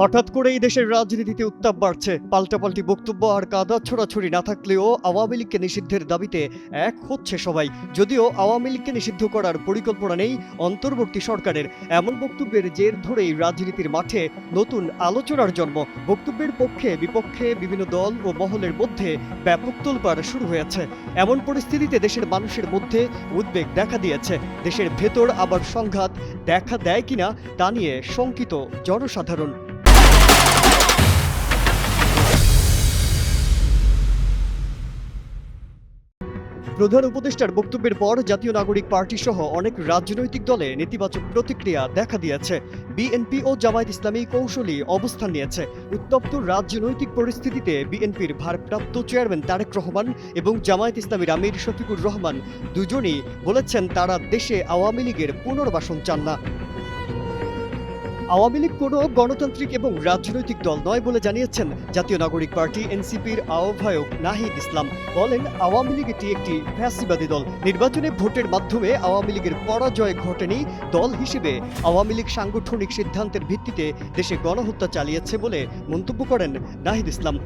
হঠাৎ করে এই দেশের রাজনীতিতে উত্তাপ বাড়ছে। পাল্টাপাল্টি বক্তব্য আর কাদা ছোড়াছড়ি না থাকলেও আওয়ামী লীগকে নিষিদ্ধের দাবিতে এক হচ্ছে সবাই। যদিও আওয়ামী লীগকে নিষিদ্ধ করার পরিকল্পনা নেই, অন্তর্বর্তী সরকারের। এমন বক্তব্যের জের ধরেই রাজনীতির মাঠে নতুন আলোচনার জন্ম। বক্তব্যের পক্ষে বিপক্ষে বিভিন্ন দল ও মহলের মধ্যে ব্যাপক তোলপাড় শুরু হয়েছে। এমন পরিস্থিতিতে দেশের মানুষের মধ্যে উদ্বেগ দেখা দিয়েছে। দেশের ভেতর আবার সংঘাত দেখা দেয় কিনা তা নিয়ে শঙ্কিত জনসাধারণ। প্রধান উপদেষ্টার বক্তব্যের পর জাতীয় নাগরিক পার্টি সহ অনেক রাজনৈতিক দলে নেতিবাচক প্রতিক্রিয়া দেখা দিয়েছে। বিএনপি ও জামায়াত ইসলামী কৌশলী অবস্থান নিয়েছে। উত্তপ্ত রাজনৈতিক পরিস্থিতিতে বিএনপির ভারপ্রাপ্ত চেয়ারম্যান তারেক রহমান এবং জামায়াত ইসলামীর আমির শফিকুর রহমান দুজনই বলেছেন তারা দেশে আওয়ামী লীগের পুনর্বাসন চান না। আওয়ামী লীগ কোনো গণতান্ত্রিক এবং রাজনৈতিক দল নয় বলে জানিয়েছেন জাতীয় নাগরিক পার্টি এনসিপির আহ্বায়ক নাহিদ ইসলাম। বলেন, আওয়ামী লীগ এটি একটি ফ্যাসিবাদী দল। নির্বাচনে ভোটের মাধ্যমে আওয়ামী লীগের পরাজয় ঘটেনি দল হিসেবে। আওয়ামী লীগ সাংগঠনিক সিদ্ধান্তের ভিত্তিতে দেশে গণহত্যা চালিয়েছে বলে মন্তব্য করেন নাহিদ ইসলাম।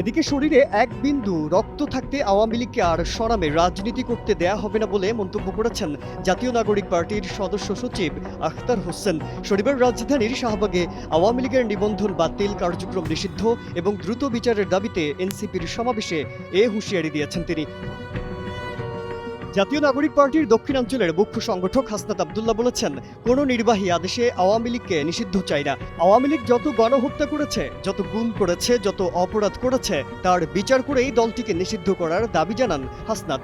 এদিকে শরীরে এক বিন্দু রক্ত থাকতে আওয়ামী লীগকে আর সরামে রাজনীতি করতে দেয়া হবে না বলে মন্তব্য করেছেন জাতীয় নাগরিক পার্টির সদস্য সচিব আখতার হোসেন। শনিবার রাজধানীর শাহবাগে আওয়ামী লীগের নিবন্ধন বাতিল কার্যক্রম নিষিদ্ধ এবং দ্রুত বিচারের দাবিতে এনসিপির সমাবেশে এ হুঁশিয়ারি দিয়েছেন তিনি। জাতীয় নাগরিক পার্টির দক্ষিণাঞ্চলের মুখ্য সংগঠক হাসনাত আবদুল্লাহ বলেছেন, কোনো নির্বাহী আদেশে আওয়ামী লীগকে নিষিদ্ধ চাই না। আওয়ামী লীগ যত গণহত্যা করেছে, যত গুম করেছে, যত অপরাধ করেছে, তার বিচার করেই দলটিকে নিষিদ্ধ করার দাবি জানান হাসনাত।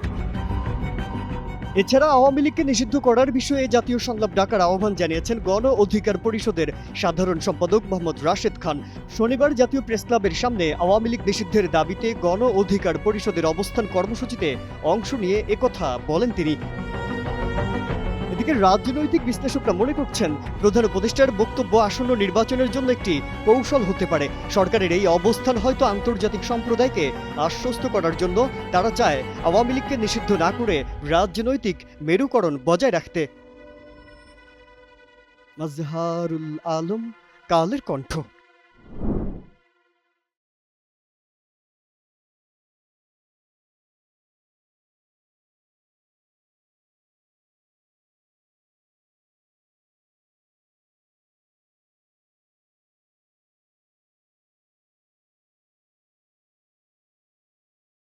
এছাড়া আওয়ামী লীগকে নিষিদ্ধ করার বিষয়ে জাতীয় সংলাপ ডাকার আহ্বান জানিয়েছেন গণ অধিকার পরিষদের সাধারণ সম্পাদক মোহাম্মদ রাশেদ খান। শনিবার জাতীয় প্রেস ক্লাবের সামনে আওয়ামী লীগ নিষিদ্ধের দাবিতে গণ অধিকার পরিষদের অবস্থান কর্মসূচিতে অংশ নিয়ে একথা বলেন তিনি। এদিকে রাজনৈতিক বিশ্লেষকরা মনে করছেন প্রধান উপদেষ্টার বক্তব্য আসন্ন নির্বাচনের জন্য একটি কৌশল হতে পারে। সরকারের এই অবস্থান হয়তো আন্তর্জাতিক সম্প্রদায়কে আশ্বস্ত করার জন্য তারা চায় আওয়ামী লীগকে নিষিদ্ধ না করে রাজনৈতিক মেরুকরণ বজায় রাখতে। মাজহারুল আলম, কালের কণ্ঠ।